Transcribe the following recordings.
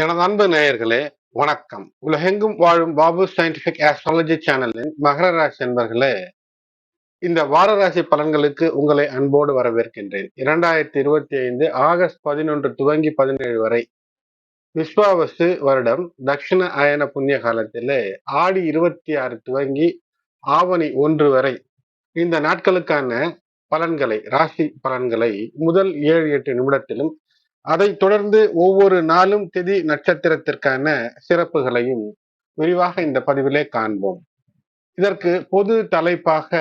எனது அன்பு நேயர்களே வணக்கம். உலகெங்கும் வாழும் பாபு சயின்டிபிக் ஆஸ்ட்ராலஜி சேனலின் மகர ராசி நண்பர்களே இந்த வார ராசி பலன்களுக்கு உங்களை அன்போடு வரவேற்கின்றேன். இரண்டாயிரத்தி இருபத்தி ஐந்து ஆகஸ்ட் பதினொன்று துவங்கி பதினேழு வரை விஸ்வாவசு வருடம் தட்சிண அயன புண்ணிய காலத்திலே ஆடி இருபத்தி ஆறு துவங்கி ஆவணி ஒன்று வரை இந்த நாட்களுக்கான பலன்களை ராசி பலன்களை முதல் ஏழு எட்டு நிமிடத்திலும் அதை தொடர்ந்து ஒவ்வொரு நாளும் திதி நட்சத்திரத்திற்கான சிறப்புகளையும் விரிவாக இந்த பதிவிலே காண்போம். இதற்கு பொது தலைப்பாக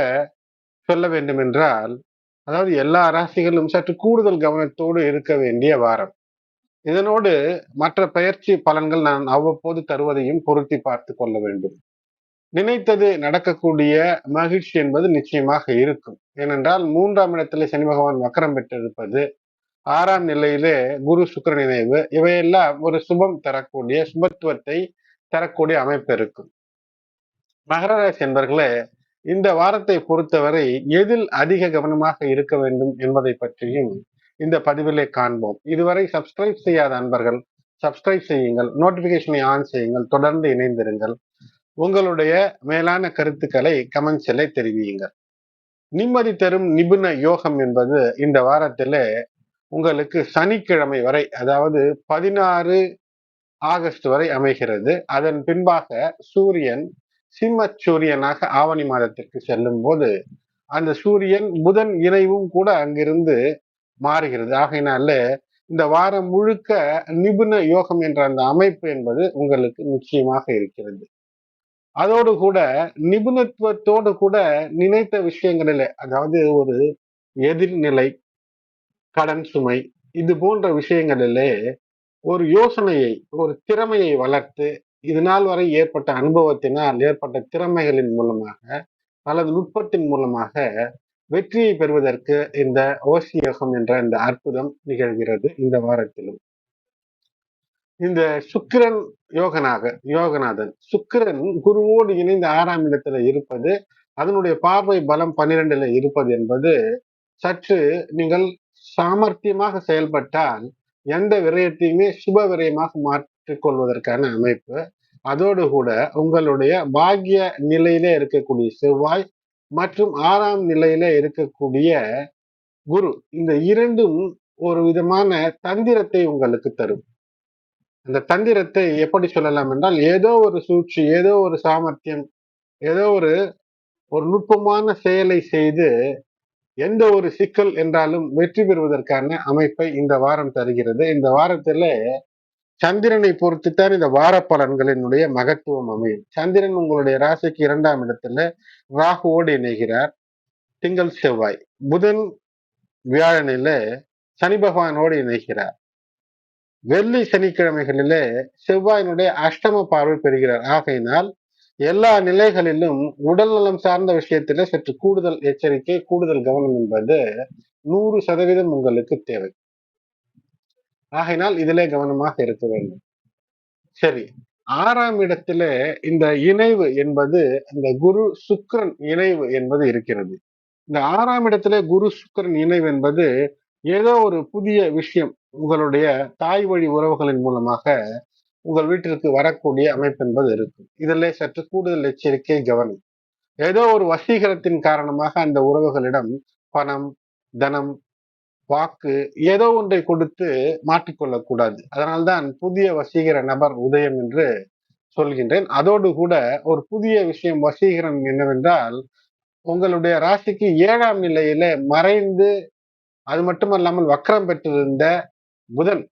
சொல்ல வேண்டும் என்றால் அதாவது எல்லா ராசிகளும் சற்று கூடுதல் கவனத்தோடு இருக்க வேண்டிய வாரம். இதனோடு மற்ற பயிற்சி பலன்கள் நான் அவ்வப்போது தருவதையும் பொருத்தி பார்த்து கொள்ள வேண்டும். நினைத்தது நடக்கக்கூடிய மகிழ்ச்சி என்பது நிச்சயமாக இருக்கும். ஏனென்றால் மூன்றாம் இடத்திலே சனி பகவான் வக்கரம் பெற்றிருப்பது ஆறாம் நிலையிலே குரு சுக்கர நினைவு இவையெல்லாம் ஒரு சுபம் தரக்கூடிய சுபத்துவத்தை தரக்கூடிய அமைப்பு இருக்கும் மகர ராசி என்பர்களே இந்த வாரத்தை பொறுத்தவரை எதில் அதிக கவனமாக இருக்க வேண்டும் என்பதை பற்றியும் இந்த பதிவிலே காண்போம். இதுவரை சப்ஸ்கிரைப் செய்யாத அன்பர்கள் சப்ஸ்கிரைப் செய்யுங்கள். நோட்டிபிகேஷனை ஆன் செய்யுங்கள். தொடர்ந்து இணைந்திருங்கள். உங்களுடைய மேலான கருத்துக்களை கமெண்ட்ஸில் தெரிவியுங்கள். நிம்மதி தரும் நிபுண யோகம் என்பது இந்த வாரத்திலே உங்களுக்கு சனிக்கிழமை வரை அதாவது பதினாறு ஆகஸ்ட் வரை அமைகிறது. அதன் பின்பாக சூரியன் சிம்ம சூரியனாக ஆவணி மாதத்திற்கு செல்லும் போது அந்த சூரியன் புதன் இணைவும் கூட அங்கிருந்து மாறுகிறது. ஆகையினால இந்த வாரம் முழுக்க நிபுண யோகம் என்ற அந்த அமைப்பு என்பது உங்களுக்கு நிச்சயமாக இருக்கிறது. அதோடு கூட நிபுணத்துவத்தோடு கூட நினைத்த விஷயங்களில் அதாவது ஒரு எதிர்நிலை கடன் சுமை இது போன்ற விஷயங்களிலே ஒரு யோசனையை ஒரு திறமையை வளர்த்து இது நாள் வரை ஏற்பட்ட அனுபவத்தினால் ஏற்பட்ட திறமைகளின் மூலமாக அல்லது நுட்பத்தின் மூலமாக வெற்றியை பெறுவதற்கு இந்த ஓசியோகம் என்ற இந்த அற்புதம் நிகழ்கிறது இந்த வாரத்திலும். இந்த சுக்கிரன் யோகனாக யோகநாதன் சுக்கிரன் குருவோடு இணைந்த ஆறாம் இடத்துல இருப்பது அதனுடைய பார்வை பலம் பன்னிரெண்டுல இருப்பது என்பது சற்று நீங்கள் சாமர்த்தியமாக செயல்பட்டால் எந்த விரயத்தையுமே சுப விரயமாக மாற்றிக்கொள்வதற்கான அமைப்பு. அதோடு கூட உங்களுடைய பாக்கிய நிலையில இருக்கக்கூடிய செவ்வாய் மற்றும் ஆறாம் நிலையில இருக்கக்கூடிய குரு இந்த இரண்டும் ஒரு விதமான தந்திரத்தை உங்களுக்கு தரும். அந்த தந்திரத்தை எப்படி சொல்லலாம் என்றால் ஏதோ ஒரு சூழ்ச்சி ஏதோ ஒரு சாமர்த்தியம் ஏதோ ஒரு ஒரு நுட்பமான செயலை செய்து எந்த ஒரு சிக்கல் என்றாலும் வெற்றி பெறுவதற்கான அமைப்பை இந்த வாரம் தருகிறது. இந்த வாரத்துல சந்திரனை பொறுத்துத்தான் இந்த வார பலன்களினுடைய மகத்துவம் அமையும். சந்திரன் உங்களுடைய ராசிக்கு இரண்டாம் இடத்துல ராகுவோடு இணைகிறார். திங்கள் செவ்வாய். புதன் வியாழனில சனி பகவானோடு இணைகிறார். வெள்ளி சனிக்கிழமைகளிலே செவ்வாயினுடைய அஷ்டம பார்வை பெறுகிறார். ஆகையினால் எல்லா நிலைகளிலும் உடல் நலம் சார்ந்த விஷயத்தில சற்று கூடுதல் எச்சரிக்கை கூடுதல் கவனம் என்பது நூறு சதவீதம் உங்களுக்கு தேவை. ஆகையினால் இதிலே கவனமாக இருக்க வேண்டும். சரி ஆறாம் இடத்துல இந்த இணைவு என்பது இந்த குரு சுக்கரன் இணைவு என்பது இருக்கிறது. இந்த ஆறாம் இடத்துல குரு சுக்கரன் இணைவு என்பது ஏதோ ஒரு புதிய விஷயம் உங்களுடைய தாய் வழி உறவுகளின் மூலமாக உங்கள் வீட்டிற்கு வரக்கூடிய அமைப்பு என்பது இருக்கும் இதில் சற்று கூடுதல் எச்சரிக்கை கவனம். ஏதோ ஒரு வசீகரத்தின் காரணமாக அந்த உறவுகளிடம் பணம் தனம் வாக்கு ஏதோ ஒன்றை கொடுத்து மாற்றிக்கொள்ளக்கூடாது. அதனால்தான் புதிய வசீகர நபர் உதயம் என்று சொல்கின்றேன். அதோடு கூட ஒரு புதிய விஷயம் வசீகரம் என்னவென்றால் உங்களுடைய ராசிக்கு ஏழாம் நிலையில மறைந்து அது மட்டுமல்லாமல் வக்கரம் பெற்றிருந்த புதன்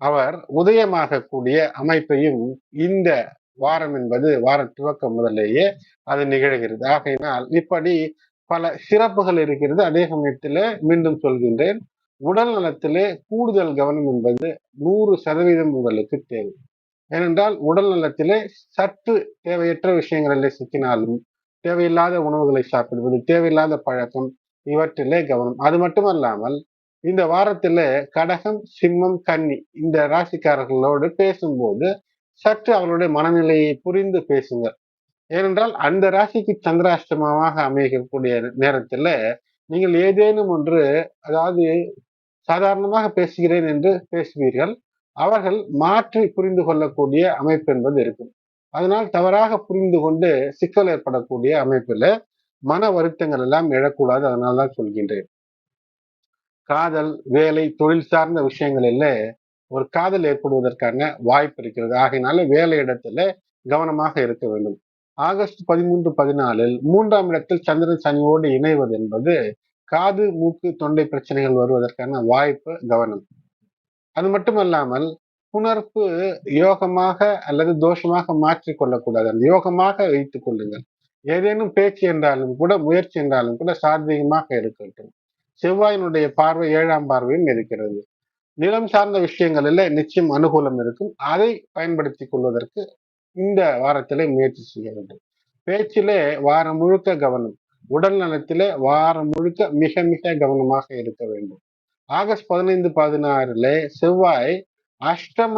அவர் உதயமாகக்கூடிய அமைப்பையும் இந்த வாரம் என்பது வார துவக்கம் முதலேயே அது நிகழ்கிறது. ஆகையினால் இப்படி பல சிறப்புகள் இருக்கிறது. அதே சமயத்தில் மீண்டும் சொல்கின்றேன் உடல் நலத்திலே கூடுதல் கவனம் என்பது நூறு சதவீதம் உங்களுக்கு தேவை. ஏனென்றால் உடல் நலத்திலே சற்று தேவையற்ற விஷயங்களிலே சிக்கினாலும் தேவையில்லாத உணவுகளை சாப்பிடுவது தேவையில்லாத பழக்கம் இவற்றிலே கவனம். அது மட்டுமல்லாமல் இந்த வாரத்துல கடகம் சிம்மம் கன்னி இந்த ராசிக்காரர்களோடு பேசும்போது சற்று அவர்களுடைய மனநிலையை புரிந்து பேசுங்கள். ஏனென்றால் அந்த ராசிக்கு சந்திராஷ்டமமாக அமைக்கக்கூடிய நேரத்துல நீங்கள் ஏதேனும் ஒன்று அதாவது சாதாரணமாக பேசுகிறேன் என்று பேசுவீர்கள். அவர்கள் மாற்றி புரிந்து கொள்ளக்கூடிய அமைப்பு என்பது இருக்கும். அதனால் தவறாக புரிந்து கொண்டு சிக்கல் ஏற்படக்கூடிய அமைப்புல மன வருத்தங்கள் எல்லாம் எழக்கூடாது. அதனால்தான் சொல்கின்றேன். காதல் வேலை தொழில் சார்ந்த விஷயங்களில் ஒரு காதல் ஏற்படுவதற்கான வாய்ப்பு இருக்கிறது. ஆகையினால வேலை இடத்துல கவனமாக இருக்க வேண்டும். ஆகஸ்ட் பதிமூன்று பதினாலில் மூன்றாம் இடத்தில் சந்திரன் சனியோடு இணைவது என்பது காது மூக்கு தொண்டை பிரச்சனைகள் வருவதற்கான வாய்ப்பு கவனம். அது மட்டுமல்லாமல் புணர்ப்பு யோகமாக அல்லது தோஷமாக மாற்றிக்கொள்ளக்கூடாது அந்த யோகமாக வைத்துக் கொள்ளுங்கள். ஏதேனும் பேச்சு என்றாலும் கூட முயற்சி என்றாலும் கூட சாத்வீகமாக இருக்கட்டும். செவ்வாயினுடைய பார்வை ஏழாம் பார்வையும் இருக்கிறது. நிலம் சார்ந்த விஷயங்களில் நிச்சயம் அனுகூலம் இருக்கும். அதை பயன்படுத்தி கொள்வதற்கு இந்த வாரத்திலே முயற்சி செய்ய வேண்டும். பேச்சிலே வாரம் முழுக்க கவனம் உடல் நலத்திலே வாரம் முழுக்க மிக மிக கவனமாக இருக்க வேண்டும். ஆகஸ்ட் பதினைந்து பதினாறுல செவ்வாய் அஷ்டம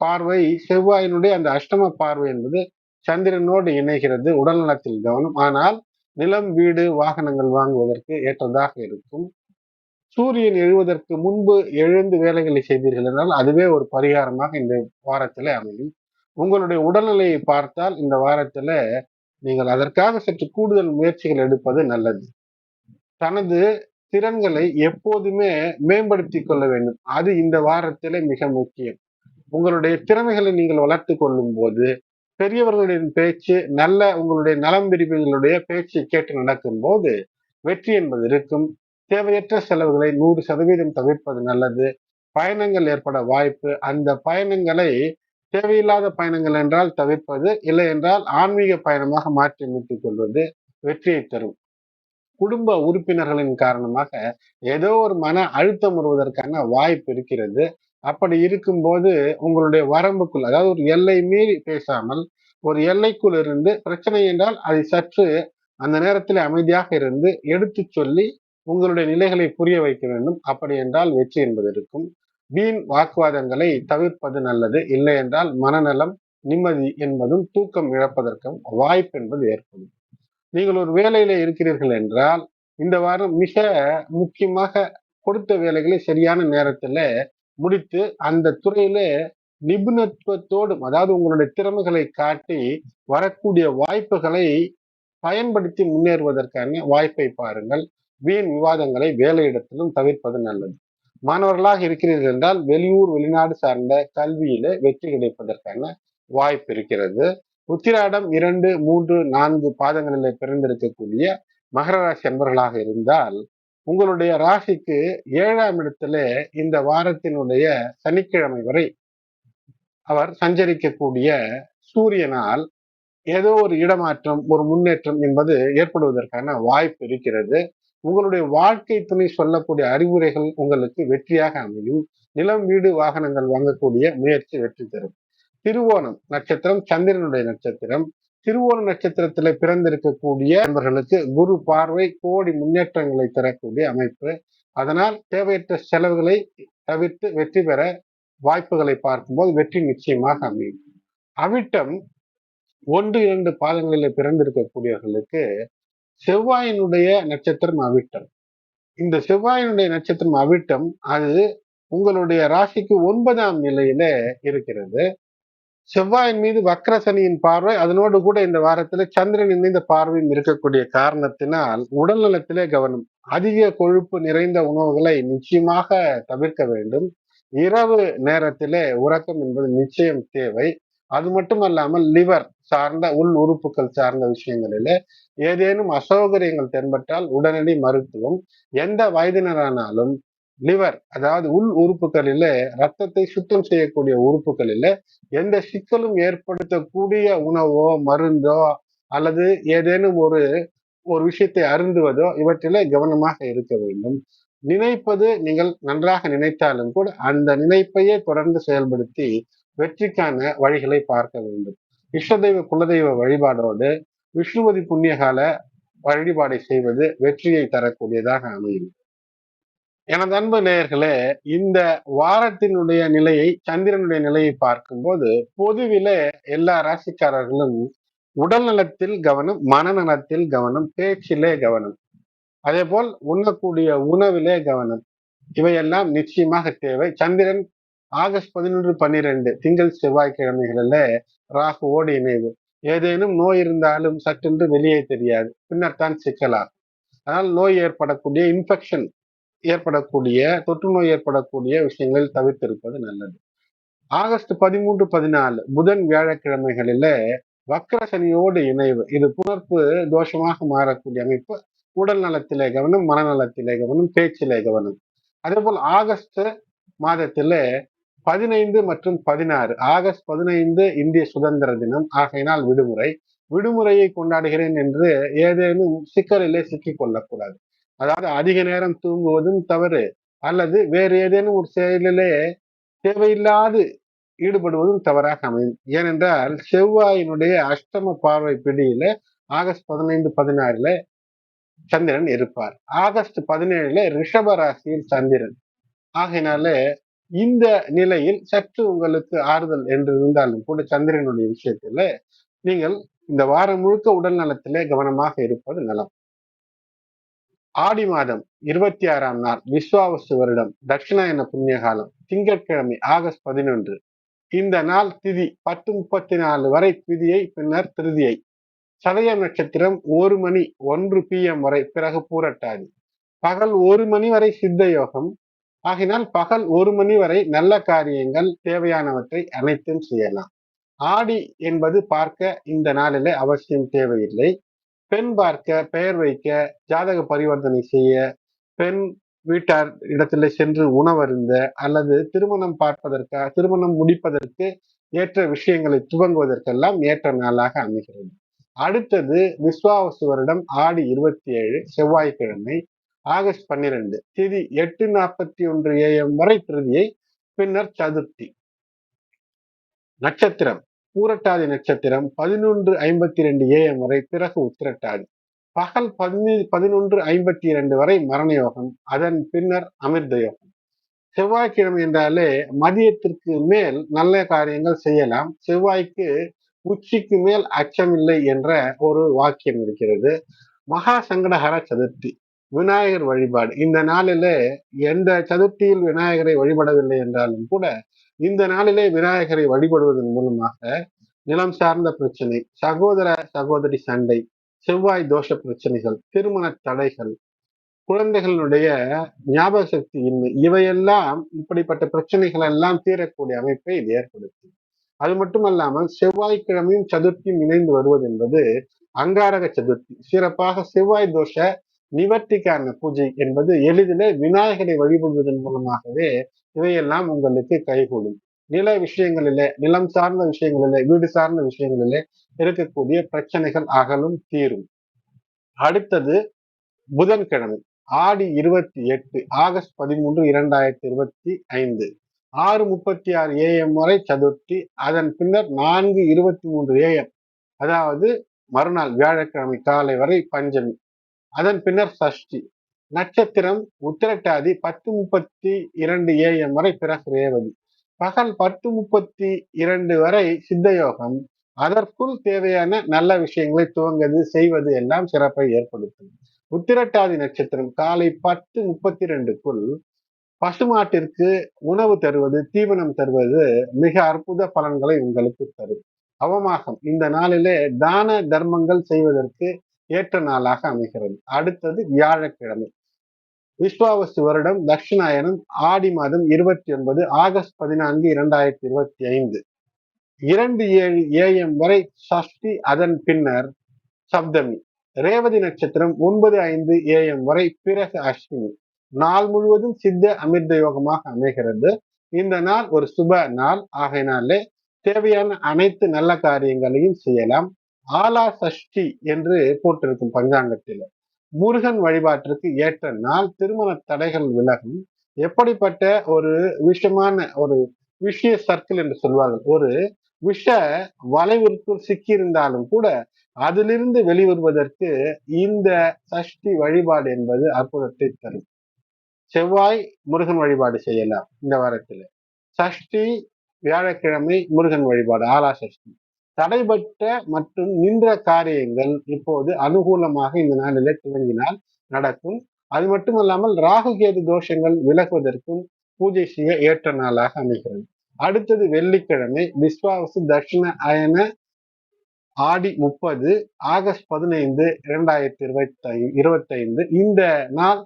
பார்வை செவ்வாயினுடைய அந்த அஷ்டம பார்வை என்பது சந்திரனோடு இணைகிறது உடல் நலத்தில் கவனம். ஆனால் நிலம் வீடு வாகனங்கள் வாங்குவதற்கு ஏற்றதாக இருக்கும். சூரியன் எழுவதற்கு முன்பு எழுந்து வேலைகளை செய்தீர்கள் என்றால் அதுவே ஒரு பரிகாரமாக இந்த வாரத்தில் அமையும். உங்களுடைய உடல்நிலையை பார்த்தால் இந்த வாரத்தில் நீங்கள் அதற்காக சற்று கூடுதல் முயற்சிகள் எடுப்பது நல்லது. தனது திறன்களை எப்போதுமே மேம்படுத்தி கொள்ள வேண்டும். அது இந்த வாரத்தில் மிக முக்கியம். உங்களுடைய திறமைகளை நீங்கள் வளர்த்து கொள்ளும் போது பெரியவர்களுடைய பேச்சு நல்ல உங்களுடைய நலம் பிரிப்புகளுடைய பேச்சு கேட்டு நடக்கும் போது வெற்றி என்பது இருக்கும். தேவையற்ற செலவுகளை நூறு சதவீதம் தவிர்ப்பது நல்லது. பயணங்கள் ஏற்பட வாய்ப்பு. அந்த பயணங்களை தேவையில்லாத பயணங்கள் என்றால் தவிர்ப்பது இல்லை என்றால் ஆன்மீக பயணமாக மாற்றி அமைத்துக் கொள்வது வெற்றியை தரும். குடும்ப உறுப்பினர்களின் காரணமாக ஏதோ ஒரு மன அழுத்தம் வருவதற்கான வாய்ப்பு இருக்கிறது. அப்படி இருக்கும்போது உங்களுடைய வரம்புக்குள் அதாவது ஒரு எல்லை மீறி பேசாமல் ஒரு எல்லைக்குள் இருந்து பிரச்சனை என்றால் அதை சற்று அந்த நேரத்தில் அமைதியாக இருந்து எடுத்து சொல்லி உங்களுடைய நிலைகளை புரிய வைக்க வேண்டும். அப்படி என்றால் வெற்றி என்பது இருக்கும். வீண் வாக்குவாதங்களை தவிர்ப்பது நல்லது. இல்லை என்றால் மனநலம் நிம்மதி என்பதும் தூக்கம் இழப்பதற்கும் வாய்ப்பு என்பது ஏற்படும். நீங்கள் ஒரு வேலையில இருக்கிறீர்கள் என்றால் இந்த வாரம் மிக முக்கியமாக கொடுத்த வேலைகளை சரியான நேரத்துல முடித்து அந்த துறையில நிபுணத்துவத்தோடும் அதாவது உங்களுடைய திறமைகளை காட்டி வரக்கூடிய வாய்ப்புகளை பயன்படுத்தி முன்னேறுவதற்கான வாய்ப்பை பாருங்கள். வீண் விவாதங்களை வேலையிடத்திலும் தவிர்ப்பது நல்லது. மாணவர்களாக இருக்கிறீர்கள் என்றால் வெளியூர் வெளிநாடு சார்ந்த கல்வியில வெற்றி கிடைப்பதற்கான வாய்ப்பு இருக்கிறது. உத்திராடம் இரண்டு மூன்று நான்கு பாதங்களில் பிறந்திருக்கக்கூடிய மகர ராசி அன்பர்களாக இருந்தால் உங்களுடைய ராசிக்கு ஏழாம் இடத்துல இந்த வாரத்தினுடைய சனிக்கிழமை வரை அவர் சஞ்சரிக்கக்கூடிய சூரியனால் ஏதோ ஒரு இடமாற்றம் ஒரு முன்னேற்றம் என்பது ஏற்படுவதற்கான வாய்ப்பு இருக்கிறது. உங்களுடைய வாழ்க்கை துணை சொல்லக்கூடிய அறிவுரைகள் உங்களுக்கு வெற்றியாக அமையும். நிலம் வீடு வாகனங்கள் வாங்கக்கூடிய முயற்சி வெற்றி தரும். திருவோணம் நட்சத்திரம் சந்திரனுடைய நட்சத்திரம். திருவோண நட்சத்திரத்துல பிறந்திருக்கக்கூடிய நண்பர்களுக்கு குரு பார்வை கோடி முன்னேற்றங்களை தரக்கூடிய அமைப்பு. அதனால் தேவையற்ற செலவுகளை தவிர்த்து வெற்றி பெற வாய்ப்புகளை பார்க்கும்போது வெற்றி நிச்சயமாக அமையும். அவிட்டம் ஒன்று இரண்டு பாதங்களில் பிறந்திருக்கக்கூடியவர்களுக்கு செவ்வாயினுடைய நட்சத்திரம் அவிட்டம். இந்த செவ்வாயினுடைய நட்சத்திரம் அவிட்டம் அது உங்களுடைய ராசிக்கு ஒன்பதாம் நிலையில இருக்கிறது. செவ்வாயின் மீது வக்ரசனியின் பார்வை அதனோடு கூட இந்த வாரத்துல சந்திரனின் இந்த பார்வையும் இருக்கக்கூடிய காரணத்தினால் உடல் நலத்திலே கவனம் அதிக கொழுப்பு நிறைந்த உணவுகளை நிச்சயமாக தவிர்க்க வேண்டும். இரவு நேரத்திலே உறக்கம் என்பது நிச்சயம் தேவை. அது மட்டும் அல்லாமல் லிவர் சார்ந்த உள் உறுப்புகள் சார்ந்த விஷயங்களில ஏதேனும் அசௌகரியங்கள் தென்பட்டால் உடனடி மருத்துவம். எந்த வயதினரானாலும் லிவர் அதாவது உள் உறுப்புகளில ரத்தத்தை சுத்தம் செய்யக்கூடிய உறுப்புகளில எந்த சிக்கலும் ஏற்படுத்தக்கூடிய உணவோ மருந்தோ அல்லது ஏதேனும் ஒரு ஒரு விஷயத்தை அருந்துவதோ இவற்றில கவனமாக இருக்க வேண்டும். நினைப்பது நீங்கள் நன்றாக நினைத்தாலும் கூட அந்த நினைப்பையே தொடர்ந்து செயல்படுத்தி வெற்றிக்கான வழிகளை பார்க்க வேண்டும். இஷ்டதெய்வ குலதெய்வ வழிபாடோடு விஷ்ணுபதி புண்ணியகால வழிபாடை செய்வது வெற்றியை தரக்கூடியதாக அமையும். எனது அன்பு நேயர்களே இந்த வாரத்தினுடைய நிலையை சந்திரனுடைய நிலையை பார்க்கும்போது பொதுவில எல்லா ராசிக்காரர்களும் உடல் நலத்தில் கவனம் மனநலத்தில் கவனம் பேச்சிலே கவனம் அதே போல் உண்ணக்கூடிய உணவிலே கவனம். இவையெல்லாம் நிச்சயமாக தேவை. சந்திரன் ஆகஸ்ட் பதினொன்று பன்னிரெண்டு திங்கள் செவ்வாய்க்கிழமைகளில் ராகுவோடு இணைவு. ஏதேனும் நோய் இருந்தாலும் சற்றென்று வெளியே தெரியாது. பின்னர் தான் சிக்கலாகும். அதனால் நோய் ஏற்படக்கூடிய இன்ஃபெக்ஷன் ஏற்படக்கூடிய தொற்று நோய் ஏற்படக்கூடிய விஷயங்களில் தவிர்த்திருப்பது நல்லது. ஆகஸ்ட் பதிமூன்று பதினாலு புதன் வியாழக்கிழமைகளில வக்கர சனியோடு இணைவு. இது புணர்ப்பு தோஷமாக மாறக்கூடிய அமைப்பு. உடல் நலத்திலே கவனம் மனநலத்திலே கவனம் பேச்சிலே கவனம். அதே போல் ஆகஸ்ட் மாதத்துல பதினைந்து மற்றும் பதினாறு. ஆகஸ்ட் பதினைந்து இந்திய சுதந்திர தினம். ஆகையினால் விடுமுறை. விடுமுறையை கொண்டாடுகிறேன் என்று ஏதேனும் சிக்கலிலே சிக்கிக் கொள்ளக்கூடாது அதாவது அதிக நேரம் தூங்குவதும் தவறு. அல்லது வேறு ஏதேனும் ஒரு செயலிலே தேவையில்லாது ஈடுபடுவதும் தவறாக அமையும். ஏனென்றால் செவ்வாயினுடைய அஷ்டம பார்வை பிடியில ஆகஸ்ட் பதினைந்து பதினாறுல சந்திரன் இருப்பார். ஆகஸ்ட் பதினேழுல ரிஷப ராசியில் சந்திரன். ஆகையினால இந்த நிலையில் சற்று உங்களுக்கு ஆறுதல் என்று இருந்தாலும் கூட சந்திரனுடைய விஷயத்துல நீங்கள் இந்த வாரம் முழுக்க உடல் நலத்திலே கவனமாக இருப்பது நலம். ஆடி மாதம் இருபத்தி ஆறாம் நாள் விஸ்வாவசு வருடம் தட்சிணாயன புண்ணிய காலம் திங்கட்கிழமை ஆகஸ்ட் பதினொன்று. இந்த நாள் திதி பத்து முப்பத்தி நாலு வரை திதியை பின்னர் திருதியை. சதய நட்சத்திரம் ஒரு மணி ஒன்று பி எம் வரை பிறகு பூரட்டாதி. பகல் ஒரு மணி வரை சித்த யோகம். ஆகினால் பகல் ஒரு மணி வரை நல்ல காரியங்கள் தேவையானவற்றை அனைத்தும் செய்யலாம். ஆடி என்பது பார்க்க இந்த நாளிலே அவசியம் தேவையில்லை. பெண் பார்க்க பெயர் வைக்க ஜாதக பரிவர்த்தனை செய்ய பெண் வீட்டார் இடத்துல சென்று உணவருந்த அல்லது திருமணம் பார்ப்பதற்காக திருமணம் முடிப்பதற்கு ஏற்ற விஷயங்களை துவங்குவதற்கெல்லாம் ஏற்ற நாளாக அமைகிறது. அடுத்தது விஸ்வாவசு வருடம் ஆடி இருபத்தி ஏழு செவ்வாய்க்கிழமை ஆகஸ்ட் பன்னிரெண்டு திதி எட்டு நாற்பத்தி ஒன்று ஏஎம் வரை திருதியை பின்னர் சதுர்த்தி. நட்சத்திரம். பூரட்டாதி நட்சத்திரம் பதினொன்று ஐம்பத்தி ரெண்டு ஏஎம் வரை பிறகு உத்திரட்டாதி. பகல் பதினி பதினொன்று ஐம்பத்தி இரண்டு வரை மரண யோகம் அதன் பின்னர் அமிர்த யோகம் செவ்வாய்க்கிழமை என்றாலே மதியத்திற்கு மேல் நல்ல காரியங்கள் செய்யலாம். செவ்வாய்க்கு உச்சிக்கு மேல் அச்சமில்லை என்ற ஒரு வாக்கியம் இருக்கிறது. மகா சங்கடஹர சதுர்த்தி விநாயகர் வழிபாடு. இந்த நாளில எந்த சதுர்த்தியில் விநாயகரை வழிபடவில்லை என்றாலும் கூட இந்த நாளிலே விநாயகரை வழிபடுவதன் மூலமாக நிலம் சார்ந்த பிரச்சனை சகோதர சகோதரி சண்டை செவ்வாய் தோஷ பிரச்சனைகள் திருமண தடைகள் குழந்தைகளுடைய ஞாபக சக்தி இன்மை இவையெல்லாம் இப்படிப்பட்ட பிரச்சனைகள் எல்லாம் தீரக்கூடிய அமைப்பை இது ஏற்படுத்தும் அது மட்டுமல்லாமல் செவ்வாய்க்கிழமையும் சதுர்த்தியும் இணைந்து வருவது என்பது அங்காரக சதுர்த்தி. சிறப்பாக செவ்வாய் தோஷ நிவர்த்திக்கான பூஜை என்பது எளிதில் விநாயகரை வழிபடுவதன் மூலமாகவே இவையெல்லாம் உங்களுக்கு கைகூடும். நில விஷயங்களிலே நிலம் சார்ந்த விஷயங்களிலே வீடு சார்ந்த விஷயங்களிலே இருக்கக்கூடிய பிரச்சனைகள் அகலும் தீரும். அடுத்தது புதன்கிழமை ஆடி இருபத்தி எட்டு ஆகஸ்ட் பதிமூன்று இரண்டாயிரத்தி இருபத்தி ஐந்து. ஆறு முப்பத்தி ஆறு ஏஎம் வரை சதுர்த்தி அதன் பின்னர் நான்கு இருபத்தி மூன்று ஏஎம் அதாவது மறுநாள் வியாழக்கிழமை காலை வரை பஞ்சமி. அதன் பின்னர் சஷ்டி நட்சத்திரம் உத்திரட்டாதி பத்து முப்பத்தி இரண்டு ஏஎம் வரை பிறகு ரேவதி. பகல் பத்து முப்பத்தி இரண்டு வரை சித்தயோகம். அதற்குள் தேவையான நல்ல விஷயங்களை துவங்குவது செய்வது எல்லாம் சிறப்பை ஏற்படுத்தும். உத்திரட்டாதி நட்சத்திரம் காலை பத்து முப்பத்தி ரெண்டுக்குள் பசுமாட்டிற்கு உணவு தருவது தீவனம் தருவது மிக அற்புத பலன்களை உங்களுக்கு தரும். அவமாகம். இந்த நாளிலே தான தர்மங்கள் செய்வதற்கு ஏற்ற நாளாக அமைகிறது. அடுத்தது வியாழக்கிழமை. விஸ்வாவசு வருடம் தட்சிணாயனம் ஆடி மாதம் இருபத்தி ஒன்பது ஆகஸ்ட் பதினான்கு இரண்டாயிரத்தி இருபத்தி ஐந்து. இரண்டு ஏழு ஏஎம் வரை சஷ்டி அதன் பின்னர் சப்தமி. ரேவதி நட்சத்திரம் ஒன்பது ஐந்து ஏஎம் வரை பிறகு அஸ்வினி நாள் முழுவதும் சித்த அமிர்த யோகமாக அமைகிறது. இந்த நாள் ஒரு சுப நாள். ஆகையினாலே தேவையான அனைத்து நல்ல காரியங்களையும் செய்யலாம். ஆலா சஷ்டி என்று போட்டிருக்கும் பஞ்சாங்கத்தில். முருகன் வழிபாட்டிற்கு ஏற்ற நாள் திருமண தடைகள் விலகும். எப்படிப்பட்ட ஒரு விஷமான ஒரு விஷய சர்க்கிள் என்று சொல்வார்கள். ஒரு விஷ வளைவிற்குள் சிக்கியிருந்தாலும் கூட அதிலிருந்து வெளிவருவதற்கு இந்த சஷ்டி வழிபாடு என்பது அற்புதத்தை தரும். செவ்வாய் முருகன் வழிபாடு செய்யலாம் இந்த வாரத்தில். சஷ்டி வியாழக்கிழமை முருகன் வழிபாடு ஆலா சஷ்டி. தடைபட்ட மற்றும் நின்ற காரியங்கள் இப்போது அனுகூலமாக இந்த நாளில துவங்கினால் நடக்கும். அது மட்டுமல்லாமல் ராகு கேது தோஷங்கள் விலகுவதற்கும் பூஜை செய்ய ஏற்ற நாளாக அமைகிறது. அடுத்தது வெள்ளிக்கிழமை விஸ்வாவசு தட்சிண அயன ஆடி முப்பது ஆகஸ்ட் பதினைந்து இரண்டாயிரத்தி இருபத்தி இருபத்தைந்து. இந்த நாள்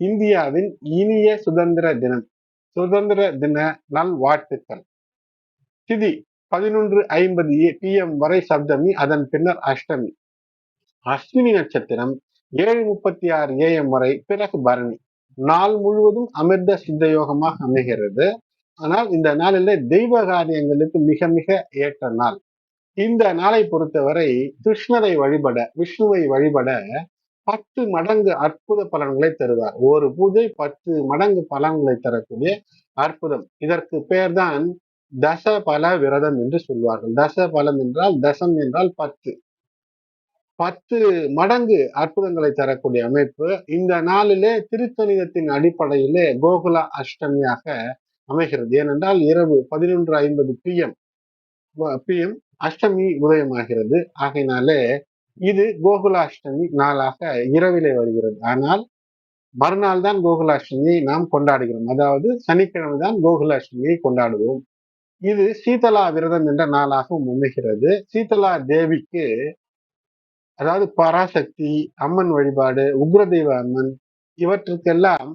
இந்தியாவின் இனிய சுதந்திர தினம். சுதந்திர தின நல் வாழ்த்துக்கள் திதி பதினொன்று ஐம்பது ஏ பிஎம் வரை சப்தமி அதன் பின்னர் அஷ்டமி. அஸ்வினி நட்சத்திரம் ஏழு முப்பத்தி ஆறு ஏஎம் வரை பிறகு பரணி. நாள் முழுவதும் அமிர்த சித்த யோகமாக அமைகிறது. ஆனால் இந்த நாளில் தெய்வ காரியங்களுக்கு மிக மிக ஏற்ற நாள். இந்த நாளை பொறுத்தவரை கிருஷ்ணரை வழிபட விஷ்ணுவை வழிபட பத்து மடங்கு அற்புத பலன்களை தருவார். ஒரு பூஜை பத்து மடங்கு பலன்களை தரக்கூடிய அற்புதம். இதற்கு பெயர்தான் தச பல விரதம் என்று சொல்வார்கள். தச பலம் என்றால் தசம் என்றால் பத்து. பத்து மடங்கு அற்புதங்களை தரக்கூடிய அமைப்பு. இந்த நாளிலே திருத்தணிகத்தின் அடிப்படையிலே கோகுலா அஷ்டமியாக அமைகிறது. ஏனென்றால் இரவு பதினொன்று ஐம்பது பிஎம் பிஎம் அஷ்டமி உதயமாகிறது. ஆகையினாலே இது கோகுலாஷ்டமி நாளாக இரவிலே வருகிறது. ஆனால் மறுநாள் தான் கோகுலாஷ்டமியை நாம் கொண்டாடுகிறோம். அதாவது சனிக்கிழமை தான் கோகுலாஷ்டமியை கொண்டாடுவோம். இது சீதலா விரதம் என்ற நாளாகவும் அமைகிறது. சீதலா தேவிக்கு அதாவது பராசக்தி அம்மன் வழிபாடு உக்ரதெய்வ அம்மன் இவற்றுக்கெல்லாம்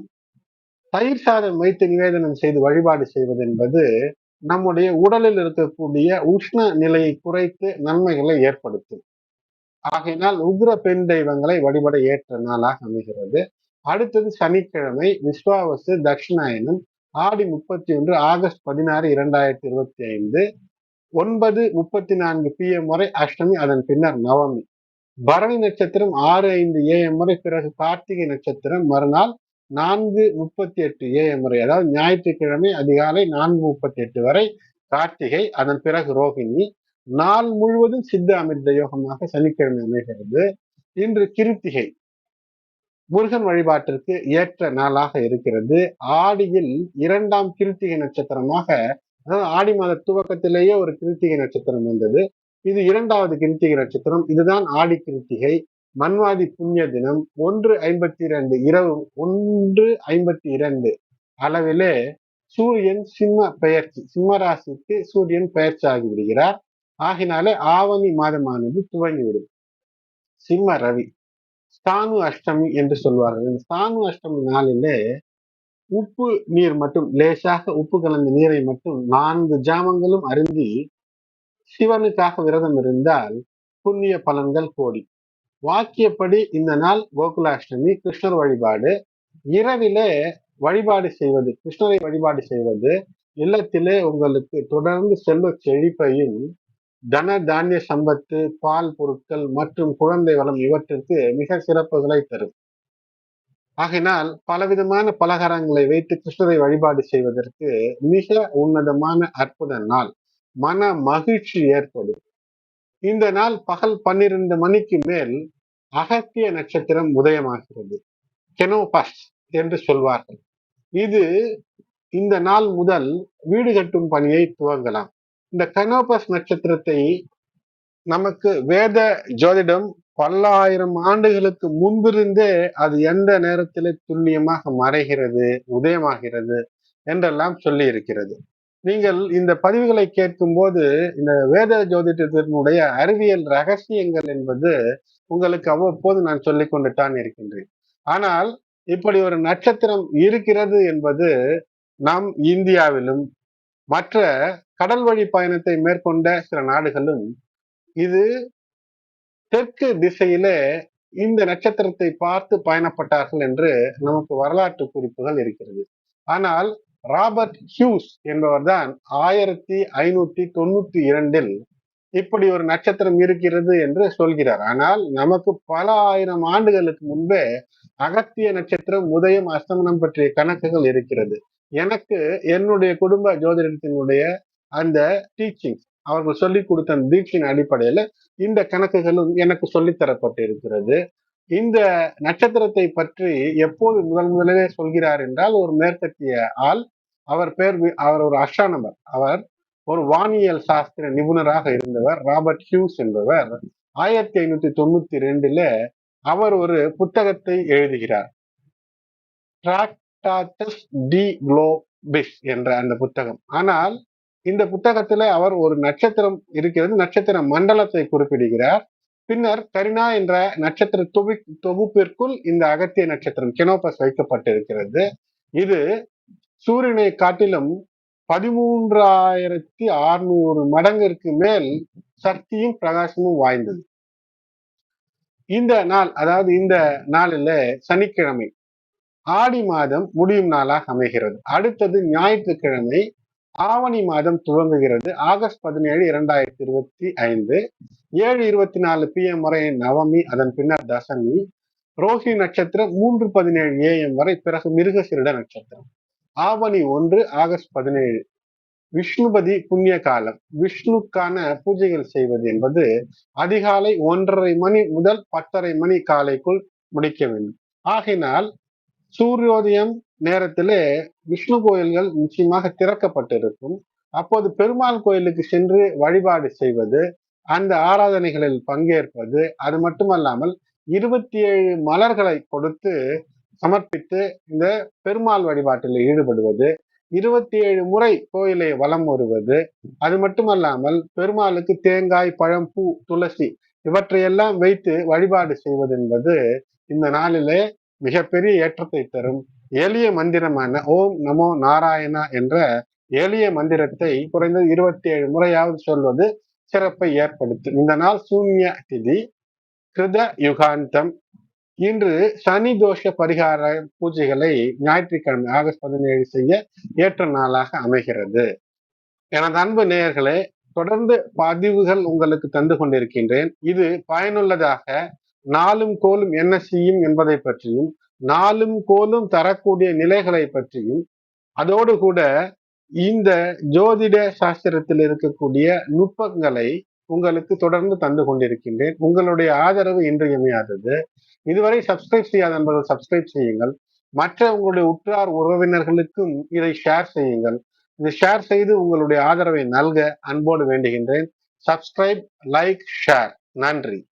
தயிர் சாதம் வைத்து நிவேதனம் செய்து வழிபாடு செய்வது என்பது நம்முடைய உடலில் இருக்கக்கூடிய உஷ்ண நிலையை குறைத்து நன்மைகளை ஏற்படுத்தும். ஆகையினால் உக்ர பெண் தெய்வங்களை வழிபட ஏற்ற நாளாக அமைகிறது. அடுத்தது சனிக்கிழமை விஸ்வாவசு தட்சிணாயனம் ஆடி முப்பத்தி ஒன்று ஆகஸ்ட் பதினாறு இரண்டாயிரத்தி இருபத்தி ஐந்து ஒன்பது முப்பத்தி நான்கு பி எம் வரை அஷ்டமி அதன் பின்னர் நவமி. பரணி நட்சத்திரம் ஆறு ஐந்து ஏஎம் வரை பிறகு கார்த்திகை நட்சத்திரம் மறுநாள் நான்கு முப்பத்தி எட்டு ஏஎம் வரை அதாவது ஞாயிற்றுக்கிழமை அதிகாலை நான்கு முப்பத்தி எட்டு வரை கார்த்திகை அதன் பிறகு ரோஹிணி நாள் முழுவதும் சித்த அமிர்த யோகமாக சனிக்கிழமை அமைகிறது. இன்று கிருத்திகை. முருகன் வழிபாட்டிற்கு ஏற்ற நாளாக இருக்கிறது. ஆடியில் இரண்டாம் கிருத்திகை நட்சத்திரமாக அதாவது ஆடி மாத துவக்கத்திலேயே ஒரு கிருத்திகை நட்சத்திரம் வந்தது. இது இரண்டாவது கிருத்திகை நட்சத்திரம். இதுதான் ஆடி கிருத்திகை. மன்வாதி புண்ணிய தினம் ஒன்று ஐம்பத்தி இரண்டு இரவு ஒன்று ஐம்பத்தி இரண்டு அளவிலே சூரியன் சிம்ம பெயர்ச்சி சிம்ம ராசிக்கு சூரியன் பெயர்ச்சி ஆகிவிடுகிறார் ஆகினாலே ஆவணி மாதமானது துவங்கிவிடும். சிம்ம ரவி. சானு அஷ்டமி என்று சொல்வார்கள். இந்த சானு அஷ்டமி நாளிலே உப்பு நீர் மட்டும் லேசாக உப்பு கலந்த நீரை மட்டும் நான்கு ஜாமங்களும் அருந்தி சிவனுக்காக விரதம் இருந்தால் புண்ணிய பலன்கள் கோடி. வாக்கியப்படி இந்த நாள் கோகுலாஷ்டமி கிருஷ்ணர் வழிபாடு. இரவிலே வழிபாடு செய்வது கிருஷ்ணரை வழிபாடு செய்வது இல்லத்திலே உங்களுக்கு தொடர்ந்து செல்வ செழிப்பையும் தன தானிய சம்பத்து பால் பொருட்கள் மற்றும் குழந்தை வளம் இவற்றிற்கு மிக சிறப்புகளை தரும். ஆகினால் பலவிதமான பலகாரங்களை வைத்து கிருஷ்ணரை வழிபாடு செய்வதற்கு மிக உன்னதமான அற்புத நாள் மன மகிழ்ச்சி ஏற்படும். இந்த நாள் பகல் பன்னிரண்டு மணிக்கு மேல் அகத்திய நட்சத்திரம் உதயமாகிறது. கெனோபஸ் என்று சொல்வார்கள். இது இந்த நாள் முதல் வீடு கட்டும் பணியை துவங்கலாம். இந்த கனோபஸ் நட்சத்திரத்தை நமக்கு வேத ஜோதிடம் பல்லாயிரம் ஆண்டுகளுக்கு முன்பிருந்தே அது எந்த நேரத்திலே துல்லியமாக மறைகிறது உதயமாகிறது என்றெல்லாம் சொல்லி இருக்கிறது நீங்கள் இந்த பதிவுகளை கேட்கும் போது இந்த வேத ஜோதிடத்தினுடைய அறிவியல் ரகசியங்கள் என்பது உங்களுக்கு அவ்வப்போது நான் சொல்லிக் கொண்டுட்டான் இருக்கின்றேன். ஆனால் இப்படி ஒரு நட்சத்திரம் இருக்கிறது என்பது நம் இந்தியாவிலும் மற்ற கடல் வழி பயணத்தை மேற்கொண்ட சில நாடுகளும் இது தெற்கு திசையில இந்த நட்சத்திரத்தை பார்த்து பயணப்பட்டார்கள் என்று நமக்கு வரலாற்று குறிப்புகள் இருக்கிறது. ஆனால் ராபர்ட் ஹியூஸ் என்பவர்தான் ஆயிரத்தி ஐநூத்தி தொண்ணூத்தி இரண்டில் இப்படி ஒரு நட்சத்திரம் இருக்கிறது என்று சொல்கிறார். ஆனால் நமக்கு பல ஆயிரம் ஆண்டுகளுக்கு முன்பே அகத்திய நட்சத்திரம் உதயம் அஸ்தமனம் பற்றிய கணக்குகள் இருக்கிறது. எனக்கு என்னுடைய குடும்ப ஜோதிடத்தினுடைய அந்த டீச்சிங் அவர்கள் சொல்லி கொடுத்த அந்த தீட்சின் அடிப்படையில இந்த கணக்குகளும் எனக்கு சொல்லித்தரப்பட்டு இருக்கிறது இந்த நட்சத்திரத்தை பற்றி எப்போது முதல் முதலே சொல்கிறார் என்றால் ஒரு மேற்கத்திய ஆள் அவர் பேர் அவர் ஒரு அஸ்ட்ரானமர் அவர் ஒரு வானியல் சாஸ்திர நிபுணராக இருந்தவர் ராபர்ட் ஹியூஸ் என்பவர். ஆயிரத்தி ஐநூத்தி தொண்ணூத்தி ரெண்டுல அவர் ஒரு புத்தகத்தை எழுதுகிறார். டி குளோபிஸ் என்ற அந்த புத்தகம். ஆனால் இந்த புத்தகத்தில் அவர் ஒரு நட்சத்திரம் இருக்கிறது நட்சத்திர மண்டலத்தை குறிப்பிடுகிறார். பின்னர் கரினா என்ற நட்சத்திர தொகு தொகுப்பிற்குள் இந்த அகத்திய நட்சத்திரம் கெனோபஸ் வைக்கப்பட்டிருக்கிறது. இது சூரியனை காட்டிலும் பதிமூன்றாயிரத்தி அறுநூறு மடங்கிற்கு மேல் சக்தியும் பிரகாசமும் வாய்ந்தது. இந்த நாள் அதாவது இந்த நாளில் சனிக்கிழமை ஆடி மாதம் முடியும் நாளாக அமைகிறது. அடுத்தது ஞாயிற்றுக்கிழமை ஆவணி மாதம் துவங்குகிறது. ஆகஸ்ட் பதினேழு இரண்டாயிரத்தி இருபத்தி ஐந்து. ஏழு இருபத்தி நாலு பி எம் வரை நவமி அதன் பின்னர் தசமி. ரோஹி நட்சத்திரம் மூன்று பதினேழு ஏஎம் வரை பிறகு மிருகசிருட நட்சத்திரம். ஆவணி ஒன்று ஆகஸ்ட் பதினேழு. விஷ்ணுபதி புண்ணிய காலம். விஷ்ணுக்கான பூஜைகள் செய்வது என்பது அதிகாலை ஒன்றரை மணி முதல் பத்தரை மணி காலைக்குள் முடிக்க வேண்டும். ஆகினால் சூரியோதயம் நேரத்திலே விஷ்ணு கோயில்கள் நிச்சயமாக திறக்கப்பட்டிருக்கும். அப்போது பெருமாள் கோயிலுக்கு சென்று வழிபாடு செய்வது அந்த ஆராதனைகளில் பங்கேற்பது அது மட்டுமல்லாமல் இருபத்தி ஏழு மலர்களை கொடுத்து சமர்ப்பித்து இந்த பெருமாள் வழிபாட்டில் ஈடுபடுவது இருபத்தி ஏழு முறை கோயிலை வலம் வருவது அது மட்டுமல்லாமல் பெருமாளுக்கு தேங்காய் பழம் பூ துளசி இவற்றையெல்லாம் வைத்து வழிபாடு செய்வது என்பது இந்த நாளிலே மிகப்பெரிய ஏற்றத்தை தரும் எளிய மந்திரமான ஓம் நமோ நாராயணா என்ற எளிய மந்திரத்தை குறைந்தது இருபத்தி ஏழு முறையாவது சொல்வது சிறப்பை ஏற்படுத்தும். இந்த நாள் சூன்ய திதி கிருத யுகாந்தம். இன்று சனி தோஷ பரிகார பூஜைகளை ஞாயிற்றுக்கிழமை ஆகஸ்ட் பதினேழு செய்ய ஏற்ற நாளாக அமைகிறது. எனது அன்பு நேயர்களே தொடர்ந்து பதிவுகள் உங்களுக்கு தந்து கொண்டிருக்கின்றேன். இது பயனுள்ளதாக நாளும் கோலும் என்ன செய்யும் என்பதை பற்றியும் நாளும் கோலும் தரக்கூடிய நிலைகளை பற்றியும் அதோடு கூட இந்த ஜோதிட சாஸ்திரத்தில் இருக்கக்கூடிய நுட்பங்களை உங்களுக்கு தொடர்ந்து தந்து கொண்டிருக்கின்றேன். உங்களுடைய ஆதரவு இன்றியமையாதது. இதுவரை சப்ஸ்கிரைப் செய்யாத நண்பர்கள் சப்ஸ்கிரைப் செய்யுங்கள். மற்ற உங்களுடைய உற்றார் உறவினர்களுக்கும் இதை ஷேர் செய்யுங்கள். இதை ஷேர் செய்து உங்களுடைய ஆதரவை நல்க அன்போடு வேண்டுகின்றேன். சப்ஸ்கிரைப் லைக் ஷேர் நன்றி.